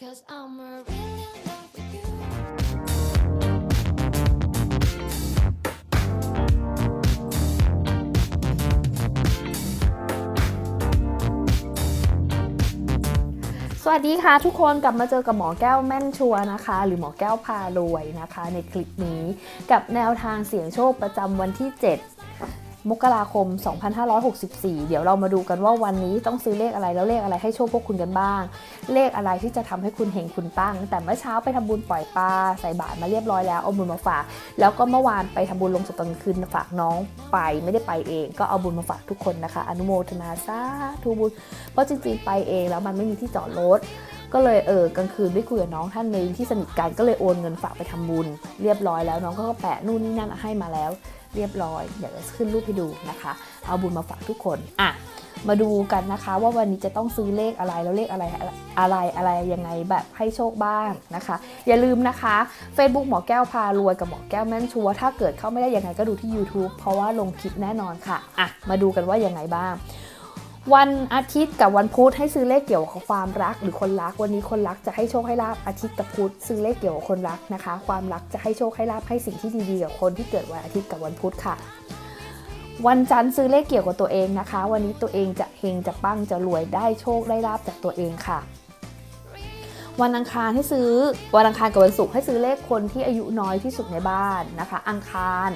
Cause I'm really in love with you. สวัสดีค่ะทุกคนกลับมาเจอกับหมอแก้วแม่นชัวร์นะคะ หรือหมอแก้วพารวยนะคะ ในคลิปนี้กับแนวทางเสี่ยงโชคประจำวันที่ 7 มกราคม 2564 เดี๋ยวเรามาดูกันว่าวันนี้ต้องซื้อเลขอะไรแล้วเลขอะไรให้โชคพวกคุณกันบ้าง เลขอะไรที่จะทำให้คุณเฮงคุณตั้ง แต่เมื่อเช้าไปทำบุญปล่อยปลาใส่บาตรมาเรียบร้อยแล้วเอาบุญมาฝาก แล้วก็เมื่อวานไปทำบุญลงศพตอนกลางคืนฝากน้องไปไม่ได้ไปเอง ก็เอาบุญมาฝากทุกคนนะคะ อนุโมทนาสาธุบุญ เพราะจริงๆไปเองแล้วมันไม่มีที่จอดรถก็เลยเออกลางคืนได้คุยกับน้องท่านหนึ่งที่สนิทกันก็เลยโอนเงินฝากไปทำบุญ เรียบร้อยแล้วน้องก็แปะนู่นนี่นั่นให้มาแล้ว เรียบร้อยเดี๋ยวจะขึ้นรูปให้ดูนะคะ เอาบุญมาฝากทุกคนอะมาดูกันนะคะว่าวันนี้จะต้องซื้อเลขอะไรแล้วเลขอะไรอะไรอะไรยังไงแบบให้โชคบ้างนะคะ อย่าลืมนะคะ Facebook หมอแก้วพารวยกับหมอแก้วแม่นชัวถ้าเกิดเข้าไม่ได้ยังไงก็ดูที่ YouTube เพราะว่าลงคลิปแน่นอนค่ะอะมาดูกันว่ายังไงบ้าง วันอาทิตย์กับวันพุธให้ซื้อเลขเกี่ยวกับความรักหรือคนรัก วันนี้คนรักจะให้โชคให้ลาบอาทิตย์กับพุธซื้อเลขเกี่ยวกับคนรักนะคะ ความรักจะให้โชคให้ลาบให้สิ่งที่ดีๆกับคนที่เกิดวันอาทิตย์กับวันพุธค่ะ วันจันทร์ซื้อเลขเกี่ยวกับตัวเองนะคะ วันนี้ตัวเองจะเฮงจะปั้งจะรวยได้โชคได้ลาบจากตัวเองค่ะ วันอังคารให้ซื้อวันอังคารกับวันศุกร์ให้ซื้อเลขคนที่อายุน้อยที่สุดในบ้านนะคะ อังคาร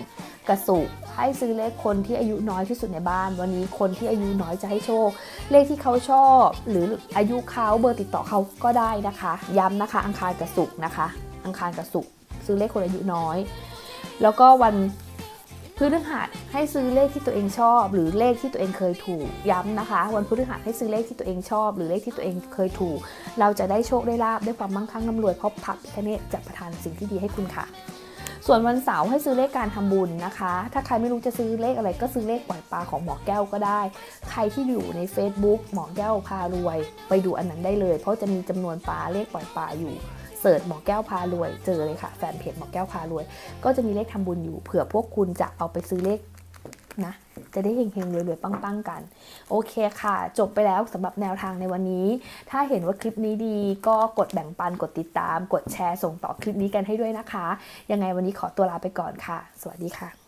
กับศุกให้ซื้อเลขคนที่อายุน้อยที่สุดในบ้าน วันนี้คนที่อายุน้อยจะให้โชค เลขที่เขาชอบ หรืออายุเขาเบอร์ติดต่อเขาก็ได้นะคะ ย้ำนะคะ อังคารกับศุกนะคะ อังคารกับศุกซื้อเลขคนอายุน้อย แล้วก็วันพฤหัสให้ซื้อเลขที่ตัวเองชอบ หรือเลขที่ตัวเองเคยถูกย้ำนะคะ วันพฤหัสให้ซื้อเลขที่ตัวเองชอบ หรือเลขที่ตัวเองเคยถูก เราจะได้โชคได้ลาบได้ความมั่งคั่งร่ำรวยเพราะพระพิฆเนศจะประทานสิ่งที่ดีให้คุณค่ะ ส่วนวันเสาร์ให้ซื้อเลขการทำบุญนะคะ ถ้าใครไม่รู้จะซื้อเลขอะไรก็ซื้อเลขปล่อยปลาของหมอแก้วก็ได้ ใครที่อยู่ใน Facebook หมอแก้วพารวย ไปดูอันนั้นได้เลย เพราะจะมีจำนวนปลาเลขปล่อยปลาอยู่เสิร์ชหมอแก้วพารวยเจอเลยค่ะแฟนเพจหมอแก้วพารวย ก็จะมีเลขทำบุญอยู่เผื่อพวกคุณจะเอาไปซื้อเลขนะ จะได้เฮงๆรวยๆปังๆกัน โอเคค่ะ จบไปแล้วสำหรับแนวทางในวันนี้ ถ้าเห็นว่าคลิปนี้ดี ก็กดแบ่งปันกดติดตาม กดแชร์ส่งต่อคลิปนี้กันให้ด้วยนะคะ ยังไงวันนี้ขอตัวลาไปก่อนค่ะ สวัสดีค่ะ